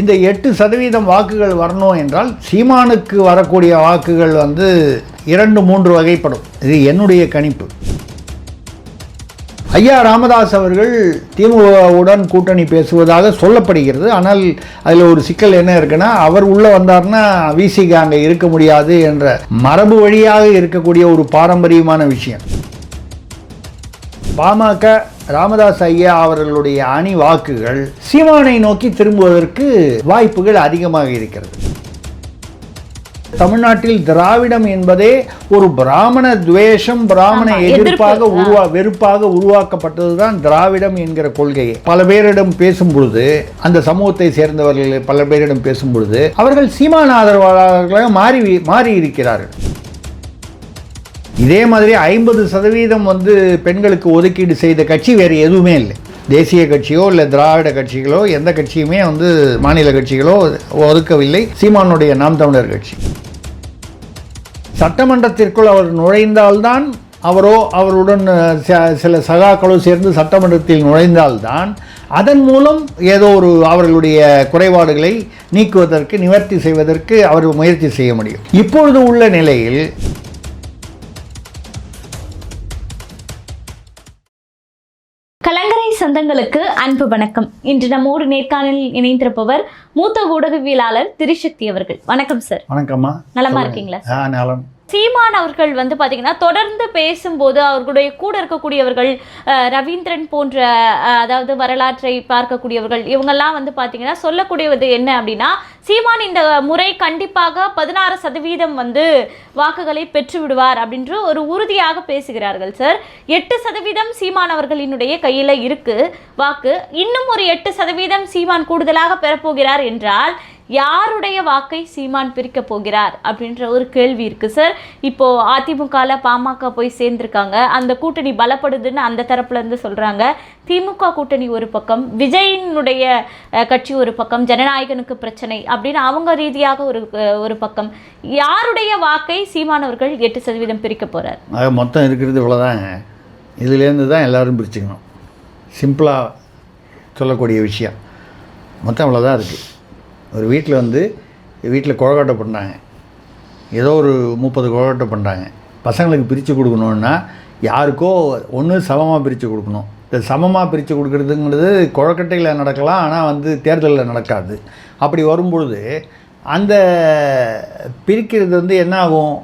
இந்த எட்டு சதவீதம் வாக்குகள் வரணும் என்றால் சீமானுக்கு வரக்கூடிய வாக்குகள் வந்து இரண்டு மூன்று வகைப்படும். இது என்னுடைய கணிப்பு. ஐயா ராமதாஸ் அவர்கள் திமுகவுடன் கூட்டணி பேசுவதாக சொல்லப்படுகிறது. ஆனால் அதில் ஒரு சிக்கல் என்ன இருக்குன்னா அவர் உள்ளே வந்தார்னா விசிக அங்கே இருக்க முடியாது என்ற மரபு வழியாக இருக்கக்கூடிய ஒரு பாரம்பரியமான விஷயம். பாமக ராமதாஸ் ஐயா அவர்களுடைய அணி வாக்குகள் சீமானை நோக்கி திரும்புவதற்கு வாய்ப்புகள் அதிகமாக இருக்கிறது. தமிழ்நாட்டில் திராவிடம் என்பதே ஒரு பிராமண துவேஷம் பிராமண எதிர்ப்பாக எதிர்ப்பு. உருவா வெறுப்பாக உருவாக்கப்பட்டதுதான் திராவிடம் என்கிற கொள்கையை. பல பேரிடம் பேசும் பொழுது அந்த சமூகத்தை சேர்ந்தவர்கள் பல பேரிடம் பேசும் பொழுது அவர்கள் சீமான ஆதரவாளர்களாக மாறி மாறி இருக்கிறார்கள் இதே மாதிரி ஐம்பது சதவீதம் வந்து பெண்களுக்கு ஒதுக்கீடு செய்த கட்சி வேறு எதுவுமே இல்லை. தேசிய கட்சியோ இல்லை திராவிட கட்சிகளோ எந்த கட்சியுமே வந்து மாநில கட்சிகளோ ஒதுக்கவில்லை. சீமானுடைய நாம் தமிழர் கட்சி. சட்டமன்றத்திற்குள் அவர் நுழைந்தால்தான் அவரோ அவருடன் ச- சில சகாக்களோ சேர்ந்து சட்டமன்றத்தில் நுழைந்தால்தான் அதன் மூலம் ஏதோ ஒரு அவர்களுடைய குறைபாடுகளை நீக்குவதற்கு நிவர்த்தி செய்வதற்கு அவர் முயற்சி செய்ய முடியும். இப்பொழுது உள்ள நிலையில் சொந்தங்களுக்கு அன்பு வணக்கம். இன்று நம்மோடு நேர்காணலில் இணைந்திருப்பவர் மூத்த ஊடகவியலாளர் திரிசக்தி அவர்கள். வணக்கம் சார் வணக்கம்மா. நலமா. இருக்கீங்களா நலம். சீமான் அவர்கள் வந்து பார்த்திங்கன்னா தொடர்ந்து பேசும்போது அவர்களுடைய கூட இருக்கக்கூடியவர்கள் ரவீந்திரன் போன்ற அதாவது வரலாற்றை பார்க்கக்கூடியவர்கள் இவங்கெல்லாம் வந்து பார்த்திங்கன்னா சொல்லக்கூடியது என்ன அப்படின்னா சீமான் இந்த முறை கண்டிப்பாக பதினாறு சதவீதம் வந்து வாக்குகளை பெற்று விடுவார் அப்படின்று ஒரு உறுதியாக பேசுகிறார்கள் சார். எட்டு சதவீதம் சீமான் அவர்களினுடைய கையில் இருக்குது வாக்கு. இன்னும் ஒரு எட்டு சதவீதம் சீமான் கூடுதலாக பெறப்போகிறார் என்றால் யாருடைய வாக்கை சீமான் பிரிக்க போகிறார் அப்படின்ற ஒரு கேள்வி இருக்கு சார் இப்போ அதிமுகவில் பாமக போய் சேர்ந்துருக்காங்க. அந்த கூட்டணி பலப்படுதுன்னு அந்த தரப்புல இருந்து சொல்றாங்க. திமுக கூட்டணி ஒரு பக்கம் விஜயினுடைய கட்சி ஒரு பக்கம் ஜனநாயகனுக்கு பிரச்சனை அப்படின்னு அவங்க ரீதியாக ஒரு ஒரு பக்கம். யாருடைய வாக்கை சீமான் அவர்கள் எட்டு சதவீதம் பிரிக்க போறார்? ஆக மொத்தம் இருக்கிறது இவ்வளோதாங்க இதுலேருந்து தான் எல்லாரும் பிரிச்சுக்கணும். சிம்பிளாக சொல்லக்கூடிய விஷயம். மொத்தம் இவ்வளோதான் இருக்குது ஒரு வீட்டில் வந்து வீட்டில் குழக்கட்டை பண்ணாங்க ஏதோ ஒரு முப்பது குழக்கட்டை பண்ணுறாங்க. பசங்களுக்கு பிரித்து கொடுக்கணுன்னா யாருக்கோ ஒன்று சமமாக பிரித்து கொடுக்கணும். இந்த சமமாக பிரித்து கொடுக்குறதுங்கிறது குழக்கட்டையில் நடக்கலாம் ஆனால் வந்து தேர்தலில் நடக்காது. அப்படி வரும்பொழுது அந்த பிரிக்கிறது வந்து என்ன ஆகும்?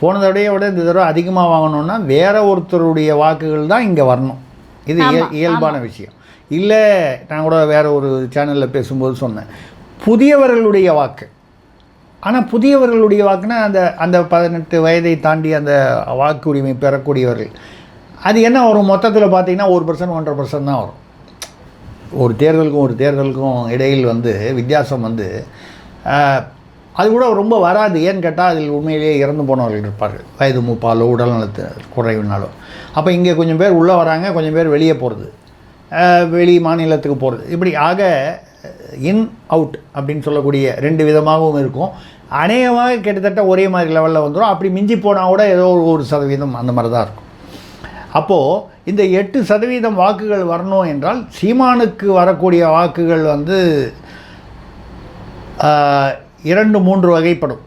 போன தடவையை விட இந்த தடவை அதிகமாக வாங்கணும்னா வேற ஒருத்தருடைய வாக்குகள் தான் இங்கே வரணும். இது இயல்பான விஷயம். இல்லை நான் கூட வேற ஒரு சேனலில் பேசும்போது சொன்னேன். புதியவர்களுடைய வாக்கு. ஆனால் புதியவர்களுடைய வாக்குனா அந்த அந்த பதினெட்டு வயதை தாண்டி அந்த வாக்கு உரிமை பெறக்கூடியவர்கள். அது என்ன வரும்? மொத்தத்தில் பார்த்தீங்கன்னா ஒரு பர்சன்ட் ஒன்றரை பர்சன்ட் தான் வரும். ஒரு தேர்தலுக்கும் ஒரு தேர்தலுக்கும் இடையில் வந்து வித்தியாசம் வந்து அது கூட ரொம்ப வராது. ஏன்னு கேட்டால் அதில் உண்மையிலேயே இறந்து போனவர்கள் இருப்பார்கள். வயது மூப்பாலோ உடல் நலத்து குறைவினாலோ. அப்போ இங்கே கொஞ்சம் பேர் உள்ளே வராங்க கொஞ்சம் பேர் வெளியே போகிறது வெளி மாநிலத்துக்கு போகிறது இப்படி ஆக இன் அவுட் அப்படின்னு சொல்லக்கூடிய ரெண்டு விதமாகவும் இருக்கும். அநேகமாக கிட்டத்தட்ட ஒரே மாதிரி லெவலில் வந்துடும் அப்படி மிஞ்சி போனால் கூட ஏதோ ஒரு ஒரு சதவீதம் அந்த மாதிரி தான் இருக்கும். அப்போது இந்த எட்டு சதவீதம் வாக்குகள் வரணும் என்றால் சீமானுக்கு வரக்கூடிய வாக்குகள் வந்து இரண்டு மூன்று வகைப்படும்.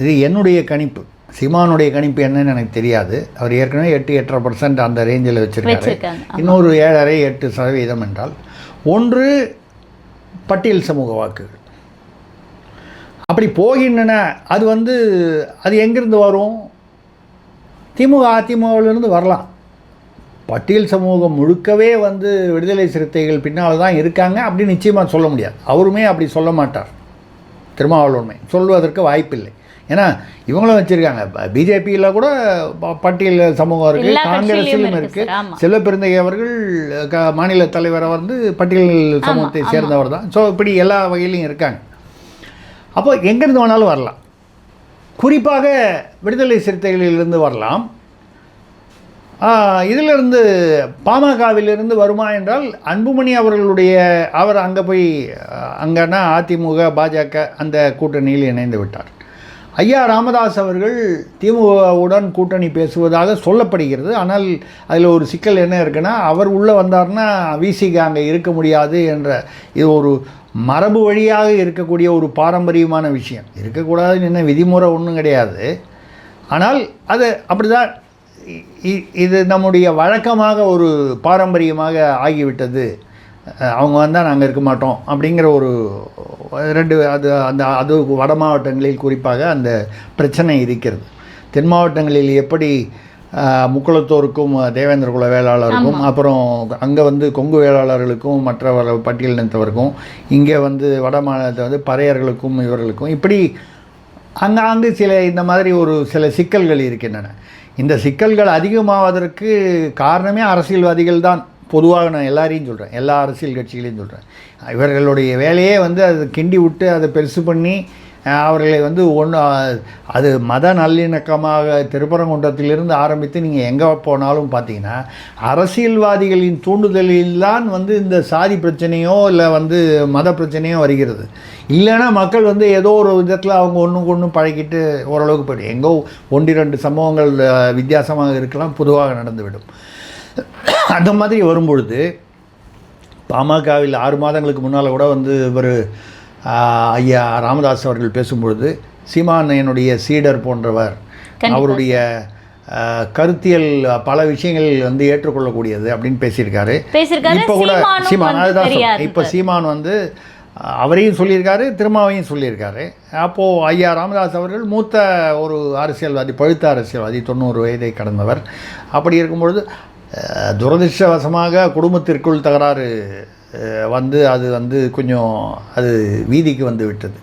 இது என்னுடைய கணிப்பு. சீமானுடைய கணிப்பு என்னன்னு எனக்கு தெரியாது. அவர் ஏற்கனவே எட்டு எட்டரை பர்சன்ட் அந்த ரேஞ்சில் வச்சுருக்காரு. இன்னொரு ஏழரை எட்டு சதவீதம் என்றால் ஒன்று பட்டியல் சமூக வாக்குகள். அப்படி போகின்றன அது வந்து அது எங்கேருந்து வரும்? திமுக அதிமுகவிலிருந்து வரலாம். பட்டியல் சமூகம் முழுக்கவே வந்து விடுதலை சிறுத்தைகள் பின்னால் தான் இருக்காங்க அப்படின்னு நிச்சயமாக சொல்ல முடியாது. அவருமே அப்படி சொல்ல மாட்டார். திருமாவளவன்மை. சொல்வதற்கு வாய்ப்பில்லை. ஏன்னா இவங்களும் வச்சுருக்காங்க. பிஜேபியில் கூட பட்டியல் சமூகம் இருக்குது காங்கிரஸிலும் இருக்கு இருக்குது. செல்வப்பெருந்தகை அவர்கள் க மாநில தலைவரை வந்து பட்டியல் சமூகத்தை. சேர்ந்தவர் தான். ஸோ இப்படி எல்லா வகையிலையும் இருக்காங்க. அப்போ எங்கேருந்து வேணாலும் வரலாம். குறிப்பாக விடுதலை சிறுத்தைகளிலிருந்து வரலாம். இதிலிருந்து பாமகவிலிருந்து வருமா என்றால் அன்புமணி அவர்களுடைய அவர் அங்கே போய் அங்கன்னா அதிமுக பாஜக அந்த கூட்டணியில் இணைந்து விட்டார். ஐயா ராமதாஸ் அவர்கள் திமுகவுடன் கூட்டணி பேசுவதாக சொல்லப்படுகிறது. ஆனால் அதில் ஒரு சிக்கல் என்ன இருக்குன்னா அவர் உள்ளே வந்தார்னா விசிக அங்கே இருக்க முடியாது என்ற இது ஒரு மரபு வழியாக இருக்கக்கூடிய ஒரு பாரம்பரியமான விஷயம். இருக்கக்கூடாதுன்னு என்ன விதிமுறை ஒன்றும் கிடையாது. ஆனால் அது அப்படிதான் தான் இது நம்முடைய வழக்கமாக ஒரு பாரம்பரியமாக ஆகிவிட்டது. அவங்க வந்தால் நாங்கள் இருக்க மாட்டோம் அப்படிங்கிற ஒரு ரெண்டு அது அந்த அது வட மாவட்டங்களில் குறிப்பாக அந்த பிரச்சனை இருக்கிறது. தென் மாவட்டங்களில் எப்படி முக்குளத்தோருக்கும் தேவேந்திர குல வேளாளருக்கும் அப்புறம் அங்கே வந்து கொங்கு வேளாளர்களுக்கும் மற்ற பட்டியலினத்தவருக்கும் இங்கே வந்து வட மாநிலத்தில் வந்து பறையர்களுக்கும் இவர்களுக்கும் இப்படி அங்காங்கு சில இந்த மாதிரி ஒரு சில சிக்கல்கள் இருக்கின்றன. இந்த சிக்கல்கள் அதிகமாவதற்கு காரணமே அரசியல்வாதிகள் தான். பொதுவாக நான் எல்லாரையும் சொல்கிறேன் எல்லா அரசியல் கட்சிகளையும் சொல்கிறேன் இவர்களுடைய வேலையே வந்து அதை கிண்டி விட்டு அதை பெருசு பண்ணி அவர்களை வந்து ஒன்று அது மத நல்லிணக்கமாக திருப்பரங்குன்றத்திலிருந்து ஆரம்பித்து நீங்கள் எங்கே போனாலும் பார்த்தீங்கன்னா அரசியல்வாதிகளின் தூண்டுதலில் தான் வந்து இந்த சாதி பிரச்சனையோ இல்லை வந்து மத பிரச்சனையோ வருகிறது. இல்லைன்னா மக்கள் வந்து ஏதோ ஒரு விதத்தில் அவங்க ஒன்றுக்கு ஒன்று பழகிட்டு ஓரளவுக்கு போய்டும் எங்கோ ஒன்று ரெண்டு சம்பவங்கள் வித்தியாசமாக இருக்கலாம் பொதுவாக நடந்துவிடும் அந்த மாதிரி வரும்பொழுது பாமகவில் ஆறு மாதங்களுக்கு முன்னால் கூட வந்து இவர் ஐயா ராமதாஸ் அவர்கள் பேசும்பொழுது சீமானையனுடைய சீடர் போன்றவர். அவருடைய கருத்தியல் பல விஷயங்கள் வந்து ஏற்றுக்கொள்ளக்கூடியது அப்படின்னு பேசியிருக்காரு இப்போ கூட சீமான் அதுதான். இப்போ சீமான் வந்து அவரையும் சொல்லியிருக்காரு திருமாவையும் சொல்லியிருக்காரு. அப்போது ஐயா ராமதாஸ் அவர்கள் மூத்த ஒரு அரசியல்வாதி பழுத்த அரசியல்வாதி தொண்ணூறு வயதை கடந்தவர். அப்படி இருக்கும்பொழுது துரதிருஷ்டவசமாக துரதிர்ஷ்டவசமாக குடும்பத்திற்குள் தகராறு வந்து அது வந்து கொஞ்சம் அது வீதிக்கு வந்து விட்டது.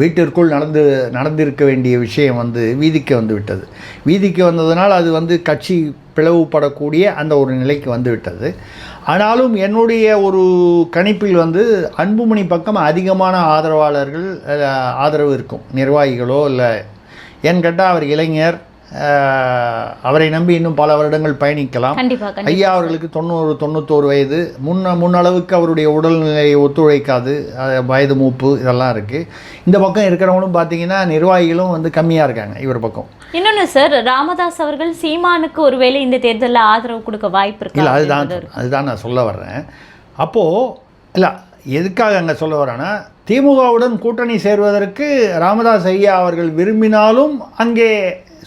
வீட்டிற்குள் நடந்து நடந்திருக்க வேண்டிய விஷயம் வந்து வீதிக்கு வந்து விட்டது. வீதிக்கு வந்ததுனால் அது வந்து கட்சி பிளவுபடக்கூடிய அந்த ஒரு நிலைக்கு வந்து விட்டது. ஆனாலும் என்னுடைய ஒரு கணிப்பில் வந்து அன்புமணி பக்கம் அதிகமான ஆதரவாளர்கள் ஆதரவு இருக்கும். நிர்வாகிகளோ இல்லை ஏன்னு கேட்டால் அவர் இளைஞர் அவரை நம்பி இன்னும் பல வருடங்கள் பயணிக்கலாம். ஐயா அவர்களுக்கு தொண்ணூறு தொண்ணூத்தோரு வயது. முன்ன முன்னளவுக்கு அவருடைய உடல்நிலை ஒத்துழைக்காது. வயது மூப்பு இதெல்லாம் இருக்குது இந்த பக்கம் இருக்கிறவங்களும் பார்த்தீங்கன்னா நிர்வாகிகளும் வந்து கம்மியாக இருக்காங்க இவர் பக்கம். இன்னொன்னு சார் ராமதாஸ் அவர்கள் சீமானுக்கு ஒருவேளை இந்த தேர்தல்ல ஆதரவு கொடுக்க வாய்ப்பு இல்லை இருக்கு அதுதான் அதுதான் நான் சொல்ல வர்றேன். அப்போது இல்லை எதுக்காக அங்கே சொல்ல வரேன்னா திமுகவுடன் கூட்டணி சேர்வதற்கு ராமதாஸ் ஐயா அவர்கள் விரும்பினாலும் அங்கே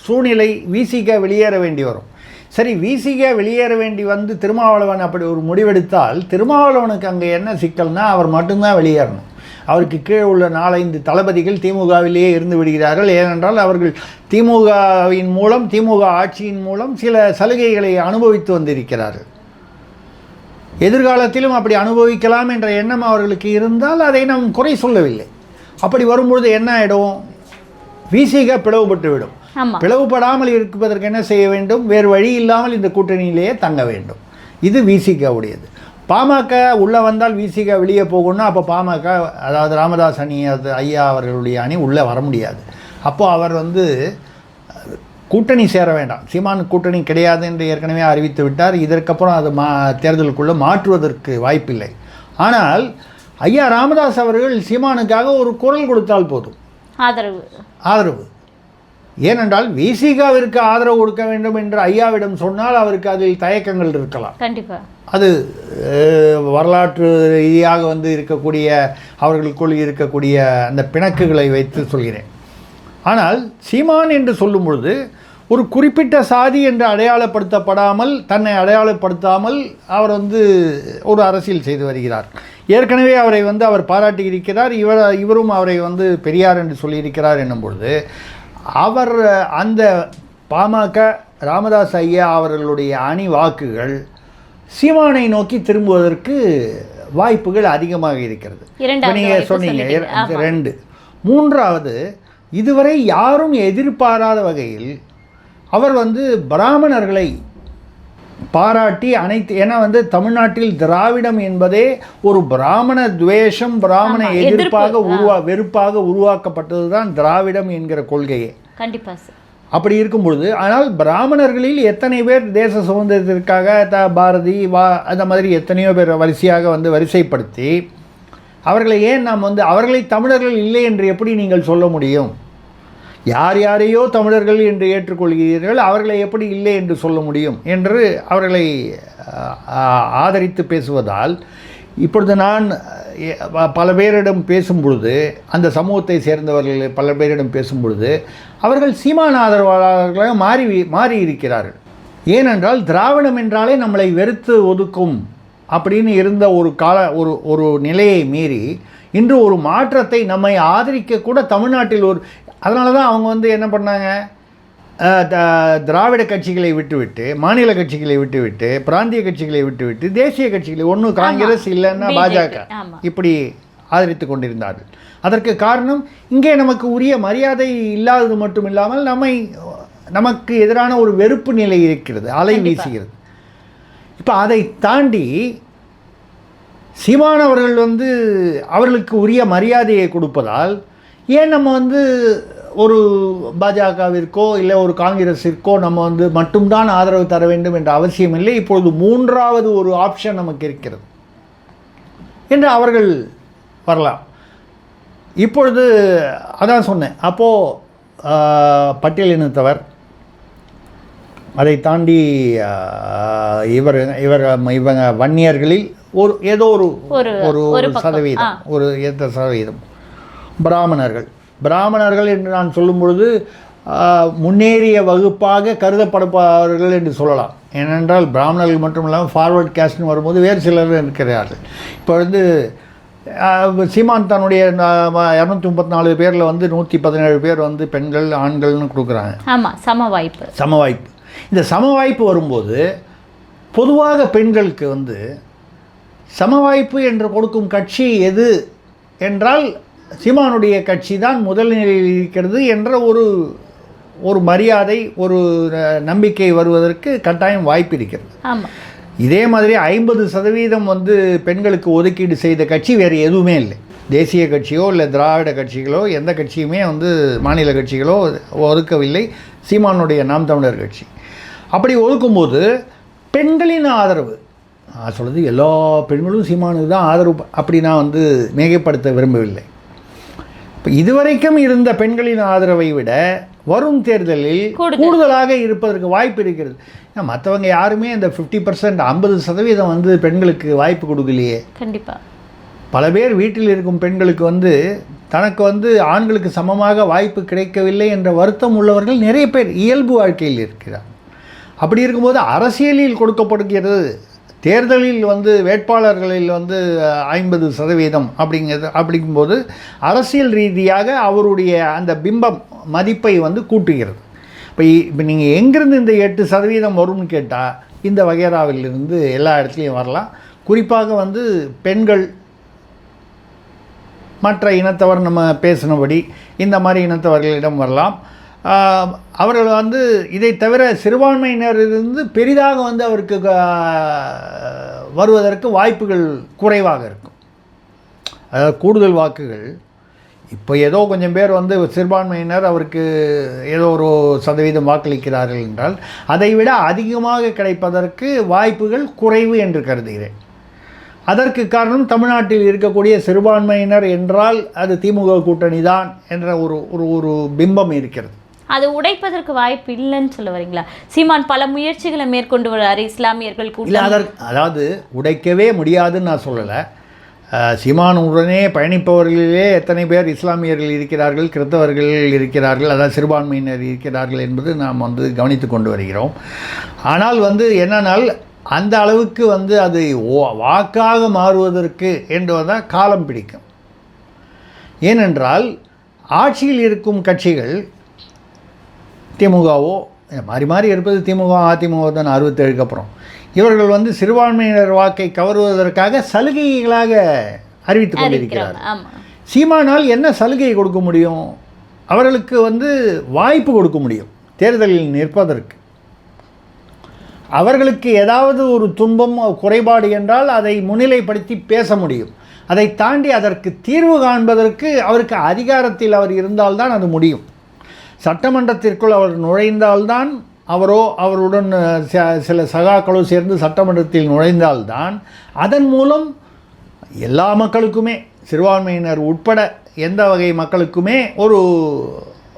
சூழ்நிலை விசிக வெளியேற வேண்டி வரும். சரி விசிக வெளியேற வேண்டி வந்து திருமாவளவன் அப்படி ஒரு முடிவெடுத்தால் திருமாவளவனுக்கு அங்கே என்ன சிக்கல்னால் அவர் மட்டும்தான் வெளியேறணும். அவருக்கு கீழே உள்ள நாலைந்து தளபதிகள் திமுகவிலேயே இருந்து விடுகிறார்கள். ஏனென்றால் அவர்கள் திமுகவின் மூலம் திமுக ஆட்சியின் மூலம் சில சலுகைகளை அனுபவித்து வந்திருக்கிறார்கள். எதிர்காலத்திலும் அப்படி அனுபவிக்கலாம் என்ற எண்ணம் அவர்களுக்கு இருந்தால் அதை நாம் குறை சொல்லவில்லை. அப்படி வரும்பொழுது என்ன ஆகிடும் விசிக பிளவுபட்டு விடும். ஆமா. பிளவுபடாமல் இருப்பதற்கு என்ன செய்ய வேண்டும்? வேறு வழி இல்லாமல் இந்த கூட்டணியிலேயே தங்க வேண்டும். இது விசிக உடையது பாமக உள்ளே வந்தால் விசிக வெளியே போகணும்னா அப்போ பாமக அதாவது ராமதாஸ் அணி அது ஐயா அவர்களுடைய அணி உள்ளே வர முடியாது. அப்போது அவர் வந்து கூட்டணி சேர வேண்டாம். சீமான் கூட்டணி கிடையாது என்று ஏற்கனவே அறிவித்து விட்டார். இதற்கப்புறம் அது மா தேர்தலுக்குள்ளே மாற்றுவதற்கு வாய்ப்பில்லை. ஆனால் ஐயா ராமதாஸ் அவர்கள் சீமானுக்காக ஒரு குரல் கொடுத்தால் போதும். ஆதரவு. ஆதரவு. ஏனென்றால் விசிகாவிற்கு ஆதரவு கொடுக்க வேண்டும் என்று ஐயாவிடம் சொன்னால் அவருக்கு அதில் தயக்கங்கள் இருக்கலாம். கண்டிப்பா. அது வரலாற்று ரீதியாக வந்து இருக்கக்கூடிய அவர்களுக்குள் இருக்கக்கூடிய அந்த பிணக்குகளை வைத்து சொல்கிறேன். ஆனால் சீமான் என்று சொல்லும் பொழுது ஒரு குறிப்பிட்ட சாதி என்று அடையாளப்படுத்தப்படாமல் தன்னை அடையாளப்படுத்தாமல் அவர் வந்து ஒரு அரசியல் செய்து வருகிறார். ஏற்கனவே அவரை வந்து அவர் பாராட்டி இருக்கிறார் இவர் இவரும் அவரை வந்து பெரியார் என்று சொல்லியிருக்கிறார் என்னும் பொழுது அவர் அந்த பாமக ராமதாஸ் ஐயா அவர்களுடைய அணி வாக்குகள் சீமானை நோக்கி திரும்புவதற்கு வாய்ப்புகள் அதிகமாக இருக்கிறது. நீங்கள் சொன்னீங்க. ரெண்டு. மூன்றாவது இதுவரை யாரும் எதிர்பாராத வகையில் அவர் வந்து பிராமணர்களை பாராட்டி அனைத்து ஏன்னா வந்து தமிழ்நாட்டில் திராவிடம் என்பதே ஒரு பிராமண துவேஷம் பிராமண எதிர்ப்பாக எதிர்ப்பு. உருவா வெறுப்பாக உருவாக்கப்பட்டது தான் திராவிடம் என்கிற கொள்கையே. கண்டிப்பா சார். அப்படி இருக்கும் பொழுது ஆனால் பிராமணர்களில் எத்தனை பேர் தேச சுதந்திரத்திற்காக த பாரதி வா அந்த மாதிரி எத்தனையோ பேர் வரிசையாக வந்து வரிசைப்படுத்தி அவர்களை ஏன் நாம் வந்து அவர்களை தமிழர்கள் இல்லை என்று எப்படி நீங்கள் சொல்ல முடியும்? யார் யாரையோ தமிழர்கள் என்று ஏற்றுக்கொள்கிறீர்கள் அவர்களை எப்படி இல்லை என்று சொல்ல முடியும் என்று அவர்களை ஆதரித்து பேசுவதால் இப்பொழுது நான் பல பேரிடம் பேசும் பொழுது அந்த சமூகத்தை சேர்ந்தவர்கள் பல பேரிடம் பேசும் பொழுது அவர்கள் சீமான ஆதரவாளர்களாக மாறி மாறி இருக்கிறார்கள் ஏனென்றால் திராவிடம் என்றாலே நம்மளை வெறுத்து ஒதுக்கும் அப்படின்னு இருந்த ஒரு கால ஒரு ஒரு நிலையை மீறி இன்று ஒரு மாற்றத்தை நம்மை ஆதரிக்க கூட தமிழ்நாட்டில் ஒரு அதனால தான் அவங்க வந்து என்ன பண்ணாங்க? திராவிட கட்சிகளை விட்டுவிட்டு மாநில கட்சிகளை விட்டுவிட்டு பிராந்திய கட்சிகளை விட்டுவிட்டு தேசிய கட்சிகளை ஒன்று காங்கிரஸ் இல்லைன்னா பாஜக. இப்படி ஆதரித்து கொண்டிருந்தார்கள். அதற்கு காரணம் இங்கே நமக்கு உரிய மரியாதை இல்லாதது மட்டும் இல்லாமல் நம்மை நமக்கு எதிரான ஒரு வெறுப்பு நிலை இருக்கிறது அலை வீசுகிறது இப்போ அதை தாண்டி சிவான் அவர்கள் வந்து அவர்களுக்கு உரிய மரியாதையை கொடுப்பதால் ஏன் நம்ம வந்து ஒரு பாஜகவிற்கோ இல்லை ஒரு காங்கிரஸிற்கோ நம்ம வந்து மட்டும்தான் ஆதரவு தர வேண்டும் என்ற அவசியம் இல்லை. இப்பொழுது மூன்றாவது ஒரு ஆப்ஷன் நமக்கு இருக்கிறது. என்று அவர்கள் வரலாம். இப்பொழுது அதான் சொன்னேன். அப்போது பட்டியலினத்தவர் அதை தாண்டி இவர் இவர் இவங்க வன்னியர்களில் ஒரு ஏதோ ஒரு ஒரு- ஒரு. சதவீதம் ஒரு எந்த சதவீதம். பிராமணர்கள். பிராமணர்கள் என்று நான் சொல்லும் பொழுது முன்னேறிய வகுப்பாக கருதப்படுபவர்கள் என்று சொல்லலாம். ஏனென்றால் பிராமணர்கள் மட்டும் இல்லாமல் ஃபார்வர்ட் கேஸ்ட்னு வரும்போது வேறு சிலர் இருக்கிறார்கள். இப்போ வந்து சீமான் தன்னுடைய இரநூத்தி முப்பத்தி நாலு பேரில் வந்து நூற்றி பதினேழு பேர் வந்து பெண்கள் ஆண்கள்னு கொடுக்குறாங்க. ஆமா சம வாய்ப்பு. சம வாய்ப்பு. இந்த சம வாய்ப்பு வரும்போது பொதுவாக பெண்களுக்கு வந்து சம வாய்ப்பு என்று கொடுக்கும் கட்சி எது என்றால் சீமானுடைய கட்சி தான் முதல் நிலையில் இருக்கிறது என்ற ஒரு ஒரு மரியாதை ஒரு நம்பிக்கை வருவதற்கு கட்டாயம் வாய்ப்பு இருக்கிறது. இதே மாதிரி ஐம்பது சதவீதம் வந்து பெண்களுக்கு ஒதுக்கீடு செய்த கட்சி வேறு எதுவுமே இல்லை. தேசிய கட்சியோ இல்லை திராவிட கட்சிகளோ எந்த கட்சியுமே வந்து மாநில கட்சிகளோ ஒதுக்கவில்லை. சீமானுடைய நாம் தமிழர் கட்சி. அப்படி ஒதுக்கும்போது பெண்களின் ஆதரவு நான் சொல்கிறது எல்லா பெண்களும் சீமானுக்கு தான் ஆதரவு. அப்படி நான் வந்து மிகைப்படுத்த விரும்பவில்லை. இப்போ இதுவரைக்கும் இருந்த பெண்களின் ஆதரவை விட வரும் தேர்தலில் கூடுதல். கூடுதலாக இருப்பதற்கு வாய்ப்பு இருக்கிறது. ஏன்னா மற்றவங்க யாருமே இந்த ஃபிஃப்டி பர்சன்ட் ஐம்பது சதவீதம் வந்து பெண்களுக்கு வாய்ப்பு கொடுக்கலையே. கண்டிப்பா. பல பேர் வீட்டில் இருக்கும் பெண்களுக்கு வந்து தனக்கு வந்து ஆண்களுக்கு சமமாக வாய்ப்பு கிடைக்கவில்லை என்ற வருத்தம் உள்ளவர்கள் நிறைய பேர் இயல்பு வாழ்க்கையில் இருக்கிறார் அப்படி இருக்கும்போது அரசியலில் கொடுக்கப்படுகிறது தேர்தலில் வந்து வேட்பாளர்களில் வந்து ஐம்பது சதவீதம் அப்படிங்கிறது அப்படிங்கும்போது அரசியல் ரீதியாக அவருடைய அந்த பிம்பம் மதிப்பை வந்து கூட்டுகிறது. இப்போ இப்போ நீங்கள் எங்கேருந்து இந்த எட்டு சதவீதம் வரும்னு கேட்டால் இந்த வகைராவிலிருந்து எல்லா இடத்துலையும் வரலாம். குறிப்பாக வந்து பெண்கள் மற்ற இனத்தவர் நம்ம பேசினபடி இந்த மாதிரி இனத்தவர்களிடம் வரலாம். அவர்கள் வந்து இதை தவிர சிறுபான்மையினர் இருந்து பெரிதாக வந்து அவருக்கு வருவதற்கு வாய்ப்புகள் குறைவாக இருக்கும். அதாவது கூடுதல் வாக்குகள். இப்போ ஏதோ கொஞ்சம் பேர் வந்து சிறுபான்மையினர் அவருக்கு ஏதோ ஒரு சதவீதம் வாக்களிக்கிறார்கள் என்றால் அதை விட அதிகமாக கிடைப்பதற்கு வாய்ப்புகள் குறைவு என்று கருதுகிறேன். அதற்கு காரணம் தமிழ்நாட்டில் இருக்கக்கூடிய சிறுபான்மையினர் என்றால் அது திமுக கூட்டணி தான் என்ற ஒரு ஒரு ஒரு பிம்பம் இருக்கிறது. அது உடைப்பதற்கு வாய்ப்பு இல்லைன்னு சொல்ல வரீங்களா? சீமான் பல முயற்சிகளை மேற்கொண்டு வர்றாரு. இஸ்லாமியர்கள் கூட்டம் அதாவது உடைக்கவே முடியாதுன்னு நான் சொல்லலை. சீமான் உடனே பயணிப்பவர்களிலே எத்தனை பேர் இஸ்லாமியர்கள் இருக்கிறார்கள் கிறித்தவர்கள் இருக்கிறார்கள் அதாவது சிறுபான்மையினர் இருக்கிறார்கள் என்பது நாம் வந்து கவனித்து கொண்டு வருகிறோம். ஆனால் வந்து என்னன்னால் அந்த அளவுக்கு வந்து அது ஓ- வாக்காக மாறுவதற்கு என்பதுதான் காலம் பிடிக்கும். ஏனென்றால் ஆட்சியில் இருக்கும் கட்சிகள் திமுகவோ மாறி மாறி இருப்பது திமுக அதிமுக தான் அறுபத்தேழுக்கு அப்புறம். இவர்கள் வந்து சிறுபான்மையினர் வாக்கை கவருவதற்காக சலுகைகளாக அறிவித்துக் கொண்டிருக்கிறார் சீமானால் என்ன சலுகை கொடுக்க முடியும்? அவர்களுக்கு வந்து வாய்ப்பு கொடுக்க முடியும் தேர்தலில் நிற்பதற்கு. அவர்களுக்கு ஏதாவது ஒரு துன்பம் குறைபாடு என்றால் அதை முன்னிலைப்படுத்தி பேச முடியும். அதை தாண்டி அதற்கு தீர்வு காண்பதற்கு அவருக்கு அதிகாரத்தில் அவர் இருந்தால்தான் அது முடியும். சட்டமன்றத்திற்குள் அவர் நுழைந்தால்தான் அவரோ அவருடன் ச- சில சகாக்களோ சேர்ந்து சட்டமன்றத்தில் நுழைந்தால்தான் அதன் மூலம் எல்லா மக்களுக்குமே சிறுபான்மையினர் உட்பட எந்த வகை மக்களுக்குமே ஒரு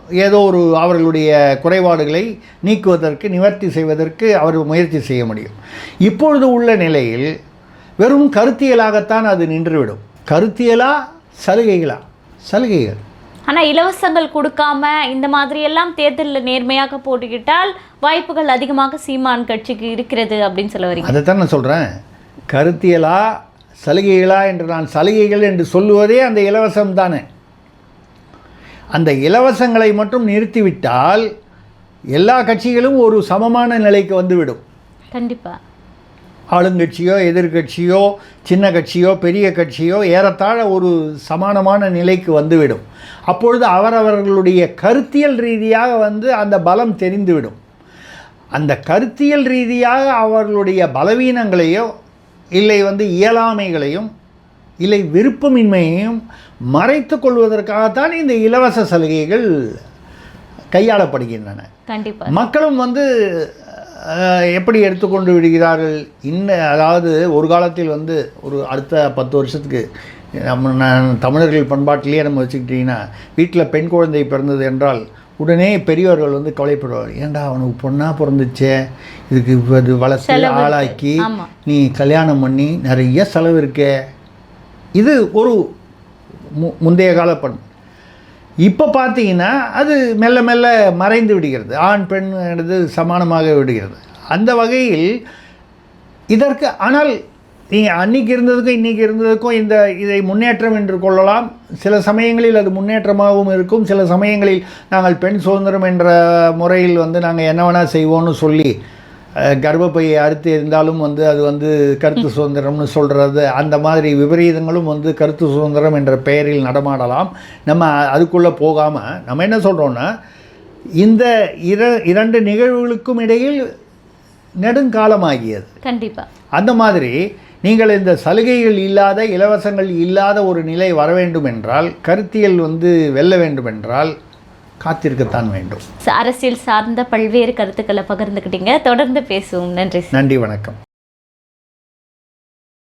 ஏதோ ஒரு அவர்களுடைய குறைபாடுகளை நீக்குவதற்கு நிவர்த்தி செய்வதற்கு அவர் முயற்சி செய்ய முடியும். இப்பொழுது உள்ள நிலையில் வெறும் கருத்தியலாகத்தான் அது நின்றுவிடும். கருத்தியலா சலுகைகளா? சலுகைகள். ஆனா இலவசங்கள் கொடுக்காம இந்த மாதிரி எல்லாம் தேர்தலில் நேர்மையாக போட்டுக்கிட்டால் வாய்ப்புகள் அதிகமாக சீமான் கட்சிக்கு இருக்கிறது அப்படின்னு சொல்ல வரீங்க. அதைத்தான் நான் சொல்கிறேன் கருத்தியலா சலுகைகளா என்று நான் சலுகைகள் என்று சொல்லுவதே அந்த இலவசம் தானே. அந்த இலவசங்களை மட்டும் நிறுத்திவிட்டால் எல்லா கட்சிகளும் ஒரு சமமான நிலைக்கு வந்துவிடும். கண்டிப்பா. ஆளுங்கட்சியோ எதிர்க்கட்சியோ சின்ன கட்சியோ பெரிய கட்சியோ ஏறத்தாழ ஒரு சமானமான நிலைக்கு வந்துவிடும். அப்பொழுது அவரவர்களுடைய கருத்தியல் ரீதியாக வந்து அந்த பலம் தெரிந்துவிடும். அந்த கருத்தியல் ரீதியாக அவர்களுடைய பலவீனங்களையோ இல்லை வந்து இயலாமைகளையும் இல்லை விருப்பமின்மையையும் மறைத்து கொள்வதற்காகத்தான் இந்த இலவச சலுகைகள் கையாளப்படுகின்றன. கண்டிப்பா. மக்களும் வந்து எப்படி எடுத்துக்கொண்டு விடுகிறார்கள்? இன்ன அதாவது ஒரு காலத்தில் வந்து ஒரு அடுத்த பத்து வருஷத்துக்கு நம்ம நான் தமிழர்கள் பண்பாட்டிலேயே நம்ம வச்சுக்கிட்டிங்கன்னா வீட்டில் பெண் குழந்தை பிறந்தது என்றால் உடனே பெரியவர்கள் வந்து கவலைப்படுவார் ஏன்டா அவனுக்கு பொண்ணாக பிறந்துச்சே? இதுக்கு இது வளர்த்து. ஆளாக்கி. நீ கல்யாணம் பண்ணி நிறைய செலவு இருக்கே? இது ஒரு மு முந்தைய கால பண்பு. இப்போ பார்த்தீங்கன்னா அது மெல்ல மெல்ல மறைந்து விடுகிறது. ஆண் பெண் சமானமாக விடுகிறது. அந்த வகையில் இதற்கு ஆனால் நீங்கள் அன்னைக்கு இருந்ததுக்கும் இன்றைக்கி இருந்ததுக்கும் இந்த இதை முன்னேற்றம் என்று கொள்ளலாம். சில சமயங்களில் அது முன்னேற்றமாகவும் இருக்கும். சில சமயங்களில் நாங்கள் பெண் சுதந்திரம் என்ற முறையில் வந்து நாங்கள் என்ன வேணால் செய்வோம்னு சொல்லி கர்ப்பப்பையை அறுத்து இருந்தாலும் வந்து அது வந்து கருத்து சுதந்திரம்னு சொல்கிறது அந்த மாதிரி விபரீதங்களும் வந்து கருத்து சுதந்திரம் என்ற பெயரில் நடமாடலாம். நம்ம அதுக்குள்ளே போகாமல் நம்ம என்ன சொல்கிறோன்னா இந்த இர இரண்டு நிகழ்வுகளுக்கும் இடையில் நெடுங்காலமாகியது. கண்டிப்பா. அந்த மாதிரி நீங்கள் இந்த சலுகைகள் இல்லாத இலவசங்கள் இல்லாத ஒரு நிலை வர வேண்டும் என்றால் கருத்தியல் வந்து வெல்ல வேண்டும் என்றால் காத்திருக்கத்தான் வேண்டும். அரசியல் சார்ந்த பல்வேறு கருத்துக்களை பகிர்ந்துக்கிட்டீங்க. தொடர்ந்து பேசுவோம். நன்றி நன்றி வணக்கம்.